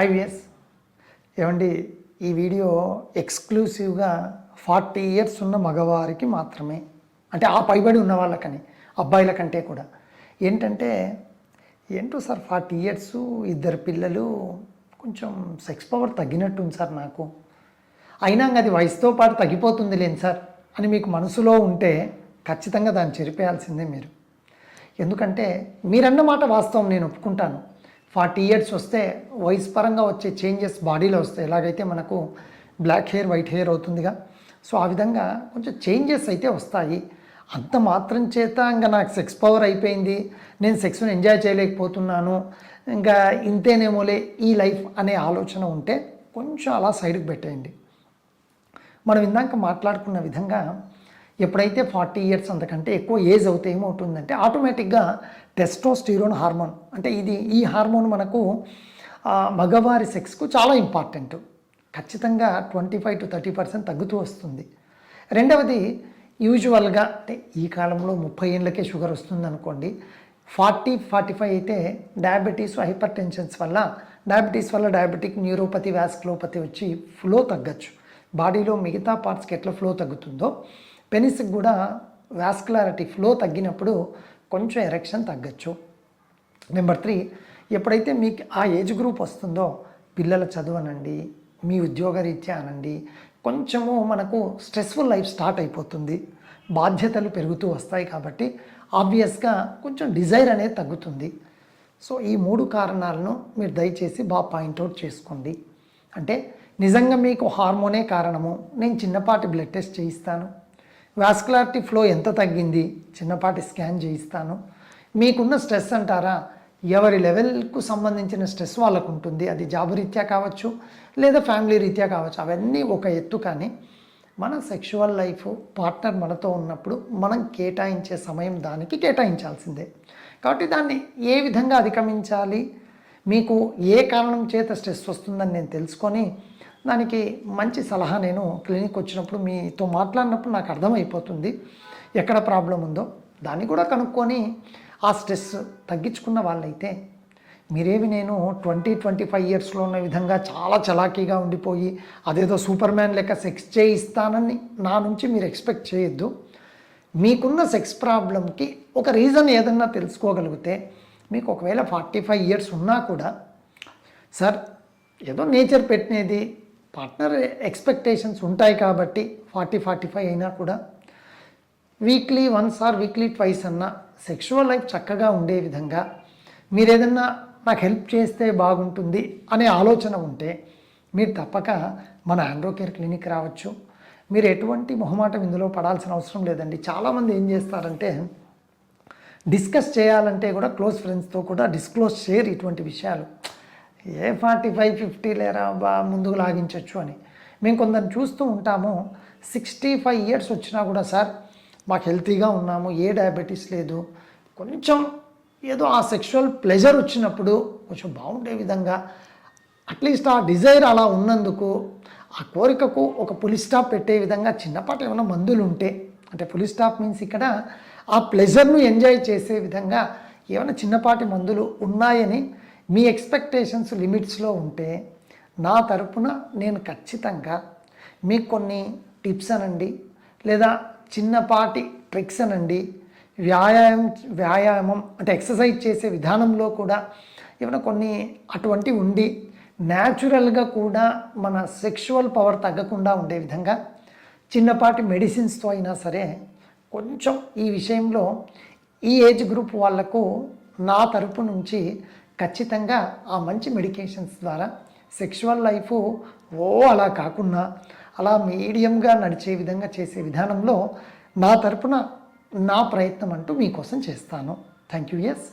Hi VS ఏమండి ఈ video ఎక్స్క్లూసివ్గా forty years ఉన్న మగవారికి మాత్రమే అంటే ఆ పైబడి ఉన్న వాళ్ళకని అబ్బాయిల కంటే కూడా. ఏంటంటే ఏంటో సార్ ఫార్టీ ఇయర్స్ ఇద్దరు పిల్లలు కొంచెం సెక్స్ పవర్ తగ్గినట్టుంది సార్ నాకు. అయినా అది వయసుతో పాటు తగ్గిపోతుంది లేని సార్ అని మీకు మనసులో ఉంటే ఖచ్చితంగా దాన్ని చెరిపేయాల్సిందే మీరు. ఎందుకంటే మీరన్న మాట వాస్తవం నేను ఒప్పుకుంటాను. ఫార్టీ ఇయర్స్ వస్తే వయసు పరంగా వచ్చే చేంజెస్ బాడీలో వస్తాయి. ఎలాగైతే మనకు బ్లాక్ హెయిర్ వైట్ హెయిర్ అవుతుందిగా. సో ఆ విధంగా కొంచెం చేంజెస్ అయితే వస్తాయి. అంత మాత్రం చేత ఇంకా నాకు సెక్స్ పవర్ అయిపోయింది. నేను సెక్స్ని ఎంజాయ్ చేయలేకపోతున్నాను. ఇంకా ఇంతేనేమోలే ఈ లైఫ్ అనే ఆలోచన ఉంటే కొంచెం అలా సైడ్కి పెట్టేయండి. మనం ఇందాక మాట్లాడుకున్న విధంగా ఎప్పుడైతే ఫార్టీ ఇయర్స్ అంతకంటే ఎక్కువ ఏజ్ అవుతే ఏమవుతుందంటే ఆటోమేటిక్గా టెస్టోస్టిరోన్ హార్మోన్ అంటే ఇది ఈ హార్మోన్ మనకు మగవారి సెక్స్కు చాలా ఇంపార్టెంట్ ఖచ్చితంగా twenty five to thirty percent తగ్గుతూ వస్తుంది. రెండవది యూజువల్గా అంటే ఈ కాలంలో ముప్పై ఏళ్ళకే షుగర్ వస్తుంది అనుకోండి ఫార్టీ ఫార్టీ ఫైవ్ అయితే డయాబెటీస్ హైపర్ టెన్షన్స్ వల్ల డయాబెటీస్ వల్ల డయాబెటిక్ న్యూరోపతి వ్యాస్కులోపతి వచ్చి ఫ్లో తగ్గచ్చు. బాడీలో మిగతా పార్ట్స్కి ఎట్లా ఫ్లో తగ్గుతుందో పెనిస్కి కూడా వాస్కులారిటీ ఫ్లో తగ్గినప్పుడు కొంచెం ఎరెక్షన్ తగ్గచ్చు. నెంబర్ త్రీ ఎప్పుడైతే మీకు ఆ ఏజ్ గ్రూప్ వస్తుందో పిల్లల చదువు అనండి మీ ఉద్యోగరీత్యా అనండి కొంచెము మనకు స్ట్రెస్ఫుల్ లైఫ్ స్టార్ట్ అయిపోతుంది. బాధ్యతలు పెరుగుతూ వస్తాయి కాబట్టి ఆబ్వియస్గా కొంచెం డిజైర్ అనేది తగ్గుతుంది. సో ఈ మూడు కారణాలను మీరు దయచేసి బాగా పాయింట్అవుట్ చేసుకోండి. అంటే నిజంగా మీకు హార్మోనే కారణము. నేను చిన్నపాటి బ్లడ్ టెస్ట్ చేయిస్తాను. వాస్కులారిటీ ఫ్లో ఎంత తగ్గింది? చిన్నపాటి స్కాన్ చేయిస్తాను. మీకున్న స్ట్రెస్ అంటారా? ఎవరి లెవెల్కు సంబంధించిన స్ట్రెస్ వాళ్ళకు ఉంటుంది అది జాబ్ రీత్యా కావచ్చు లేదా ఫ్యామిలీ రీత్యా కావచ్చు. అవన్నీ ఒక ఎత్తు కానీ మన సెక్షువల్ లైఫ్ పార్ట్నర్ మనతో ఉన్నప్పుడు మనం కేటాయించే సమయం దానికి కేటాయించాల్సిందే. కాబట్టి దాన్ని ఏ విధంగా అధిగమించాలి? మీకు ఏ కారణం చేత స్ట్రెస్ వస్తుందని నేను తెలుసుకొని దానికి మంచి సలహా నేను క్లినిక్ వచ్చినప్పుడు మీతో మాట్లాడినప్పుడు నాకు అర్థమైపోతుంది. ఎక్కడ ప్రాబ్లం ఉందో దాన్ని కూడా కనుక్కొని ఆ స్ట్రెస్ తగ్గించుకున్న వాళ్ళైతే మీరేమి నేను ట్వంటీ ట్వంటీ ఫైవ్ ఇయర్స్లో ఉన్న విధంగా చాలా చలాకీగా ఉండిపోయి అదేదో సూపర్ మ్యాన్ లెక్క సెక్స్ చేయిస్తానని నా నుంచి మీరు ఎక్స్పెక్ట్ చేయొద్దు. మీకున్న సెక్స్ ప్రాబ్లంకి ఒక రీజన్ ఏదన్నా తెలుసుకోగలిగితే మీకు ఒకవేళ ఫార్టీ ఫైవ్ ఇయర్స్ ఉన్నా కూడా సార్ ఏదో నేచర్ పెట్టినది పార్ట్నర్ ఎక్స్పెక్టేషన్స్ ఉంటాయి కాబట్టి ఫార్టీ ఫార్టీ ఫైవ్ అయినా కూడా weekly once or weekly twice అన్న సెక్షువల్ లైఫ్ చక్కగా ఉండే విధంగా మీరు ఏదన్నా నాకు హెల్ప్ చేస్తే బాగుంటుంది అనే ఆలోచన ఉంటే మీరు తప్పక మన ఆండ్రో కేర్ క్లినిక్ రావచ్చు. మీరు ఎటువంటి మొహమాటం ఇందులో పడాల్సిన అవసరం లేదండి. చాలామంది ఏం చేస్తారంటే డిస్కస్ చేయాలంటే కూడా క్లోజ్ ఫ్రెండ్స్తో కూడా డిస్క్లోజ్ చేయరు ఇటువంటి విషయాలు. ఏ ఫార్టీ ఫైవ్ ఫిఫ్టీ లేరా బా ముందుకు లాగించవచ్చు అని. మేము కొందరిని చూస్తూ ఉంటాము. సిక్స్టీ ఫైవ్ ఇయర్స్ వచ్చినా కూడా సార్ మాకు హెల్తీగా ఉన్నాము ఏ డయాబెటీస్ లేదు. కొంచెం ఏదో ఆ సెక్షువల్ ప్లెజర్ వచ్చినప్పుడు కొంచెం బాగుండే విధంగా అట్లీస్ట్ ఆ డిజైర్ అలా ఉన్నందుకు ఆ కోరికకు ఒక పులి స్టాప్ పెట్టే విధంగా చిన్నపాటి ఏమైనా మందులు ఉంటే అంటే పులి స్టాప్ మీన్స్ ఇక్కడ ఆ ప్లెజర్ను ఎంజాయ్ చేసే విధంగా ఏమైనా చిన్నపాటి మందులు ఉన్నాయని మీ ఎక్స్పెక్టేషన్స్ లిమిట్స్లో ఉంటే నా తరపున నేను ఖచ్చితంగా మీకు కొన్ని టిప్స్ అనండి లేదా చిన్నపాటి ట్రిక్స్ అనండి. వ్యాయామం వ్యాయామం అంటే ఎక్సర్సైజ్ చేసే విధానంలో కూడా ఏమైనా కొన్ని అటువంటి ఉండి న్యాచురల్గా కూడా మన సెక్షువల్ పవర్ తగ్గకుండా ఉండే విధంగా చిన్నపాటి మెడిసిన్స్తో అయినా సరే కొంచెం ఈ విషయంలో ఈ ఏజ్ గ్రూప్ వాళ్ళకు నా తరపు నుంచి ఖచ్చితంగా ఆ మంచి మెడికేషన్స్ ద్వారా సెక్షువల్ లైఫ్ ఓ అలా కాకుండా అలా మీడియంగా నడిచే విధంగా చేసే విధానంలో నా తరపున నా ప్రయత్నం అంటూ మీకోసం చేస్తాను. Thank you yes